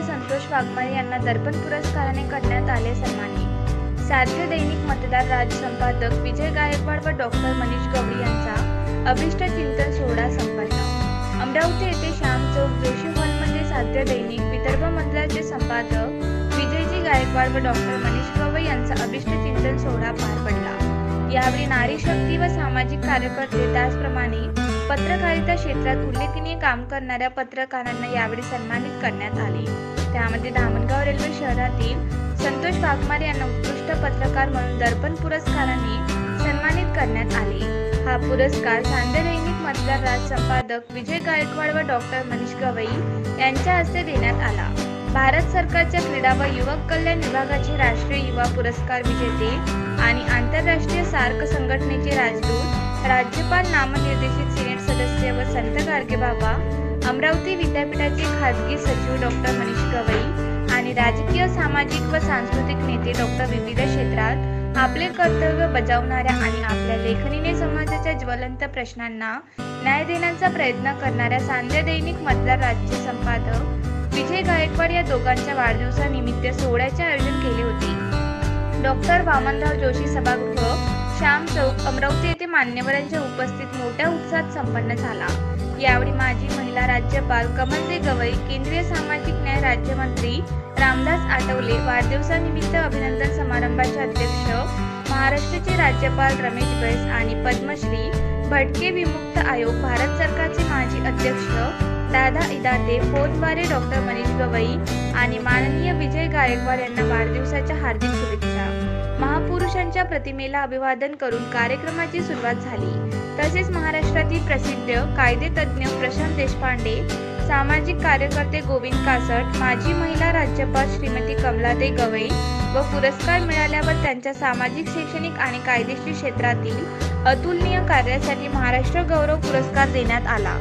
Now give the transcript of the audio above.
संतोष वाघमणे यांना दर्पण पुरस्काराने करण्यात आले सन्मानित साध्य दैनिक मतदार राज संपादक विजय गायकवाड व डॉक्टर मनीष गवळी यांचा अभिष्ट चिंतन सोहळा संपन्न. अमरावती येथे श्याम चौक जोशी हॉलमध्ये साध्य दैनिक विदर्भ मंडळाचे संपादक विजयजी गायकवाड व डॉक्टर मनीष गवई यांचा अभिष्ट चिंतन सोहळा पार पडला. यावेळी नारी शक्ती व सामाजिक कार्यकर्ते त्याचप्रमाणे पत्रकारिता क्षेत्रात उल्लेखनीय काम करणाऱ्या पत्रकारांना यावेळी सन्मानित करण्यात आले. त्यामध्ये धामणगाव रेल्वे शहरातील संतोष वाघमारे यांना उत्कृष्ट पत्रकार म्हणून दर्पण पुरस्काराने सन्मानित करण्यात आले. हा पुरस्कार सांध्य दैनिक मतदार राज संपादक विजय गायकवाड व डॉक्टर मनीष गवई यांच्या हस्ते देण्यात आला. भारत सरकारच्या क्रीडा व युवक कल्याण विभागाचे राष्ट्रीय युवा पुरस्कार विजेते आणि आंतरराष्ट्रीय सार्क संघटनेचे राजदूत राज्यपाल नामनिर्देशित सिनेट सदस्य व संत गाडगेबाबा अमरावती विद्यापीठाचे खासगी सचिव डॉक्टर मनीष गवई आणि राजकीय सामाजिक व सांस्कृतिक नेते डॉक्टर विविध क्षेत्रात आपले कर्तव्य बजावणाऱ्या आणि आपल्या लेखणीने समाजाच्या ज्वलंत प्रश्नांना न्याय देण्याचा प्रयत्न करणाऱ्या सांध्य दैनिक मतदार राज्य संपादक विजय गायकवाड या दोघांच्या वाढदिवसानिमित्त सोहळ्याचे आयोजन केले होते. डॉक्टर वामनराव जोशी सभागृह श्याम चौक अमरावती येथे मान्यवरांच्या उपस्थित मोठ्या उत्साहात संपन्न झाला. यावेळी माजी महिला राज्यपाल कमलदे गवई केंद्रीय सामाजिक न्याय राज्यमंत्री रामदास आठवले वाढदिवसानिमित्त अभिनंदन समारंभाचे अध्यक्ष महाराष्ट्राचे राज्यपाल रमेश बैस आणि पद्मश्री भटके विमुक्त आयोग भारत सरकारचे माजी अध्यक्ष दादा इदाते फोनद्वारे डॉक्टर मनीष गवई आणि माननीय विजय गायकवाड यांना वाढदिवसाच्या हार्दिक शुभेच्छा. महापुरुषांच्या प्रतिमेला अभिवादन करून कार्यक्रमाची सुरुवात झाली. तसेच महाराष्ट्रातील प्रसिद्ध कायदेतज्ञ प्रशांत देशपांडे सामाजिक कार्यकर्ते गोविंद कासट माजी महिला राज्यपाल श्रीमती कमलादे गवई व पुरस्कार मिळाल्यावर त्यांच्या सामाजिक शैक्षणिक आणि कायदेशीर क्षेत्रातील अतुलनीय कार्यासाठी महाराष्ट्र गौरव पुरस्कार देण्यात आला.